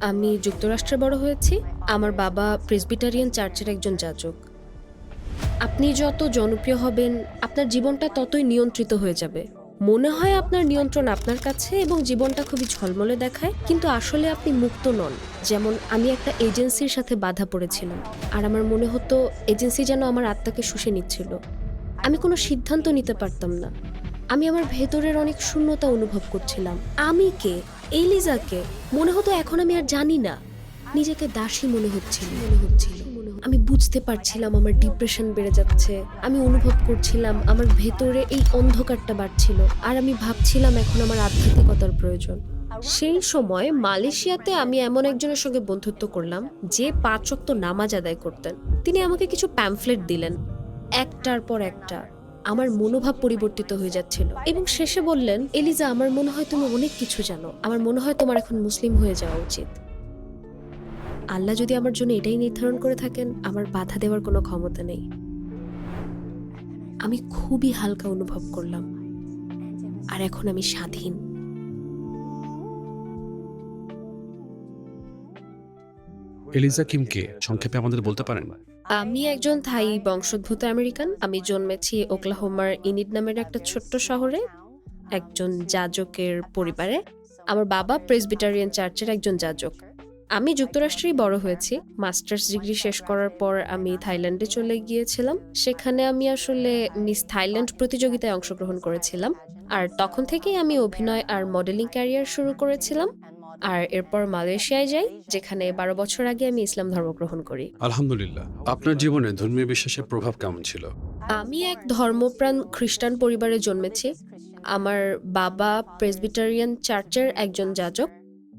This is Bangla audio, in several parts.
আমি যুক্তরাষ্ট্রে বড় হয়েছি। আমার বাবা প্রেসবিটারিয়ান চার্চের একজন যাজক। আপনি যত জনপ্রিয় হবেন, আপনার জীবনটা ততই নিয়ন্ত্রিত হয়ে যাবে। মনে হয় আপনার নিয়ন্ত্রণ আপনার কাছে এবং জীবনটা খুবই ঝলমলে দেখায়, কিন্তু আসলে আপনি মুক্ত নন। যেমন আমি একটা এজেন্সির সাথে বাধা পড়েছিলাম, আর আমার মনে হতো এজেন্সি যেন আমার আত্মাকে শুষে নিচ্ছিল। আমি কোনো সিদ্ধান্ত নিতে পারতাম না। আমি আমার ভেতরের অনেক শূন্যতা অনুভব করছিলাম। আমি কে? এলিজাকে, মনে হতো এখন আমি আর জানি না। নিজেকে দাসী মনে হচ্ছিল। মনে হচ্ছিল আমি বুঝতে পারছিলাম আমার ডিপ্রেশন বেড়ে যাচ্ছে। আমি অনুভব করছিলাম আমার ভেতরে এই অন্ধকারটা বাড়ছিল। আর আমি ভাবছিলাম এখন আমার আধ্যাত্মিকতার প্রয়োজন। সেই সময় মালয়েশিয়াতে আমি এমন একজনের সঙ্গে বন্ধুত্ব করলাম, যে পাঁচ ওয়াক্ত নামাজ আদায় করতেন। তিনি আমাকে কিছু প্যাম্ফলেট দিলেন। একটার পর একটা। আমার মনোভাব পরিবর্তিত হয়ে যাচ্ছিল। এবং শেষে বললেন, এলিজা, আমার মনে হয় তুমি অনেক কিছু জানো। আমার মনে হয় তোমার এখন মুসলিম হয়ে যাওয়া উচিত। আল্লাহ যদি আমার জন্য এটাই নির্ধারণ করে থাকেন, আমার বাধা দেওয়ার কোনো ক্ষমতা নেই। আমি খুবই হালকা অনুভব করলাম। আর এখন আমি স্বাধীন। এলিজা কিমকে সংক্ষেপে আমাদের বলতে পারেন? আমি একজন থাই বংশোদ্ভূত আমেরিকান। আমি জন্মেছি ওকলাহোমার ইনিড নামের একটা ছোট্ট শহরে, একজন যাজকের পরিবারে। আমার বাবা প্রেসবিটারিয়ান চার্চের একজন যাজক। আমি যুক্তরাষ্ট্রেই বড় হয়েছি। মাস্টার্স ডিগ্রি শেষ করার পর আমি থাইল্যান্ডে চলে গিয়েছিলাম। সেখানে আমি আসলে মিস থাইল্যান্ড প্রতিযোগিতায় অংশগ্রহণ করেছিলাম। আর তখন থেকেই আমি অভিনয় আর মডেলিং ক্যারিয়ার শুরু করেছিলাম। আর এরপর মালয়েশিয়ায় যাই যেখানে বারো বছর আগে আমি ইসলাম ধর্ম গ্রহণ করি। আলহামদুলিল্লাহ। আপনার জীবনে ধর্মীয় বিশ্বাসের প্রভাব কেমন ছিল? আমি এক ধর্মপ্রাণ খ্রিস্টান পরিবারে জন্মেছি। আমার বাবা প্রেসবিটারিয়ান চার্চের একজন যাজক।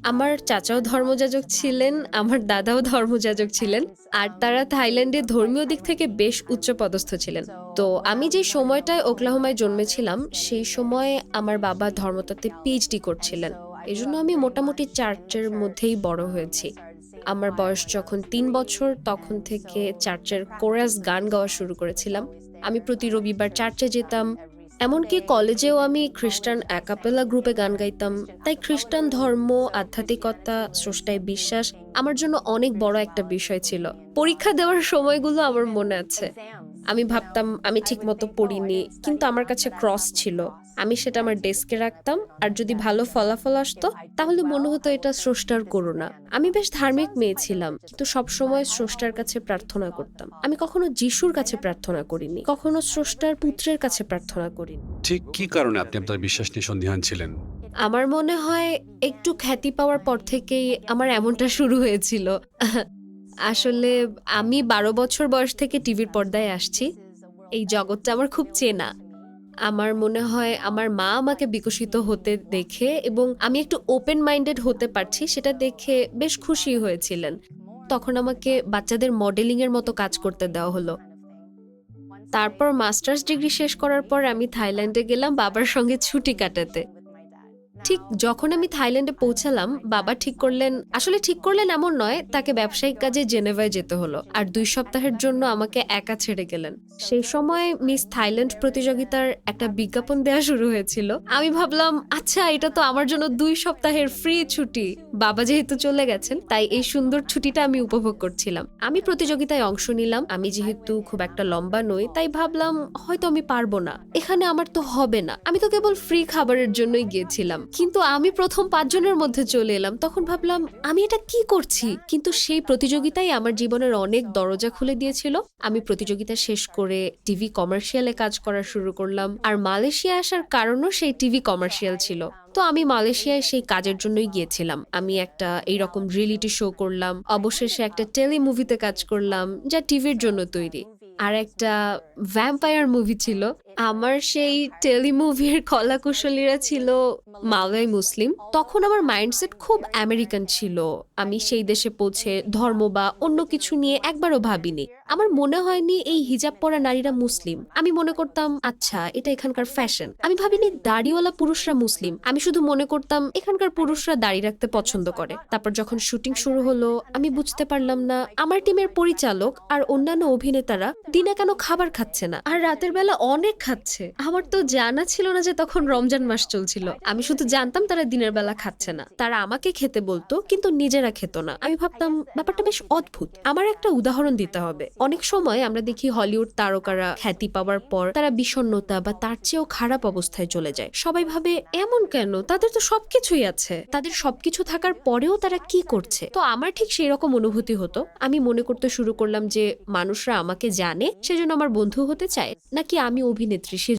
আমার চাচাও ধর্মযাজক ছিলেন আমার দাদাও ধর্মযাজক ছিলেন আর তারা থাইল্যান্ডে ধর্মীয় দিক থেকে বেশ উচ্চপদস্থ ছিলেন। তো আমি যে সময়টায় ওকলাহোমায় জন্মেছিলাম সেই সময় আমার বাবা ধর্মতত্ত্বে পিএইচডি করছিলেন। এই জন্য আমি মোটামুটি চার্চের মধ্যেই বড় হয়েছি। আমার বয়স যখন তিন বছর, তখন থেকে চার্চের কোরাস গান গাওয়া শুরু করেছিলাম। আমি প্রতি রবিবার চার্চে যেতাম। এমনকি কলেজেও আমি খ্রিস্টান একাপেলা গ্রুপে গান গাইতাম। তাই খ্রিস্টান ধর্ম, আধ্যাত্মিকতা, স্রষ্টায় বিশ্বাস আমার জন্য অনেক বড় একটা বিষয় ছিল। পরীক্ষা দেওয়ার সময়গুলো আমার মনে আছে। আমি ভাবতাম আমি ঠিক মতো পড়িনি কিন্তু আমার কাছে ক্রস ছিল। আমি সেটা আমার ডেস্কে রাখতাম আর যদি ভালো ফলাফল আসতো তাহলে মনে হতো এটা স্রষ্টার করোনা আমি বেশ ধার্মিক মেয়ে ছিলাম কিন্তু সবসময় স্রষ্টার কাছে প্রার্থনা করতাম। আমি কখনো যিশুর কাছে প্রার্থনা করিনি কখনো স্রষ্টার পুত্রের কাছে প্রার্থনা করিনি। ঠিক কি কারণে আপনি আপনার বিশ্বাস নিয়ে সন্দিহান ছিলেন? আমার মনে হয় একটু খ্যাতি পাওয়ার পর থেকেই আমার এমনটা শুরু হয়েছিল। আসলে আমি বারো বছর বয়স থেকে টিভির পর্দায় আসছি। এই জগৎটা আমার খুব চেনা। আমার মনে হয় আমার মা আমাকে বিকশিত হতে দেখে এবং আমি একটু ওপেন মাইন্ডেড হতে পারছি, সেটা দেখে বেশ খুশি হয়েছিলেন। তখন আমাকে বাচ্চাদের মডেলিং এর মতো কাজ করতে দেওয়া হলো। তারপর মাস্টার্স ডিগ্রি শেষ করার পর আমি থাইল্যান্ডে গেলাম বাবার সঙ্গে ছুটি কাটাতে। ঠিক যখন আমি থাইল্যান্ডে পৌঁছালাম, বাবা ঠিক করলেন, আসলে ঠিক করলেন এমন নয়, তাকে ব্যবসায়িক কাজে জেনেভায় যেতে হলো। আর দুই সপ্তাহের জন্য আমাকে একা ছেড়ে গেলেন। সেই সময় মিস থাইল্যান্ড প্রতিযোগিতার একটা বিজ্ঞাপন দেওয়া শুরু হয়েছিল। আমি ভাবলাম আচ্ছা এটা তো আমার জন্য দুই সপ্তাহের ফ্রি ছুটি। বাবা যেহেতু চলে গেছেন, তাই এই সুন্দর ছুটিটা আমি উপভোগ করছিলাম। আমি প্রতিযোগিতায় অংশ নিলাম। আমি যেহেতু খুব একটা লম্বা নই, তাই ভাবলাম, হয়তো আমি পারব না। এখানে আমার তো হবে না। আমি তো কেবল ফ্রি খাবারের জন্যই গিয়েছিলাম। কিন্তু আমি প্রথম পাঁচজনের মধ্যে চলে এলাম। তখন ভাবলাম, আমি এটা কি করছি? কিন্তু সেই প্রতিযোগিতাই আমার জীবনের অনেক দরজা খুলে দিয়েছিল। আমি প্রতিযোগিতা শেষ করে টিভি কমার্শিয়ালে কাজ করা শুরু করলাম। আর মালয়েশিয়া আসার কারণও সেই টিভি কমার্শিয়াল ছিল। তো আমি মালয়েশিয়ায় সেই কাজের জন্যই গিয়েছিলাম। আমি একটা এইরকম রিয়েলিটি শো করলাম। অবশেষে একটা টেলি মুভিতে কাজ করলাম, যা টিভির জন্য তৈরি। আর একটা ভ্যাম্পায়ার মুভি ছিল। আমার সেই টেলি মুভির কলাকুশলীরা ছিল মালয় মুসলিম। তখন আমার মাইন্ডসেট খুব আমেরিকান ছিল। আমি সেই দেশে পৌঁছে ধর্ম বা অন্য কিছু নিয়ে একবারও ভাবিনি। আমার মনে হয়নি এই হিজাব পরা নারীরা মুসলিম। আমি মনে করতাম আচ্ছা এটা এখানকার ফ্যাশন। আমি ভাবিনি, দাড়িওয়ালা পুরুষরা মুসলিম। আমি শুধু মনে করতাম, এখানকার পুরুষরা দাড়ি রাখতে পছন্দ করে। তারপর যখন শুটিং শুরু হলো, আমি বুঝতে পারলাম না, আমার টিমের পরিচালক আর অন্যান্য অভিনেতারা দিনে কেন খাবার খাচ্ছে না। আর রাতের বেলা অনেক খাচ্ছে। আমার তো জানা ছিল না যে তখন রমজান মাস চলছিল। আমি শুধু জানতাম তারা দিনের বেলা খাচ্ছে না। তারা আমাকে খেতে বলতো, কিন্তু নিজেরা খেত না। আমি ভাবতাম, ব্যাপারটা বেশ অদ্ভুত। আমার একটা উদাহরণ দিতে হবে। অনেক সময় আমরা দেখি হলিউড তারকারা খ্যাতি পাওয়ার পর তারা বিষণ্ণতা বা তার চেয়েও খারাপ অবস্থায় চলে যায়। সবাই ভাবে, এমন কেন? তাদের তো সবকিছুই আছে। তাদের সবকিছু থাকার পরেও তারা কি করছে? তো আমার ঠিক সেই রকম অনুভূতি হতো। আমি মনে করতে শুরু করলাম যে, মানুষরা আমাকে জানে, সেজন্য আমার বন্ধু হতে চায়। নাকি আমি অভিনেত্রী সে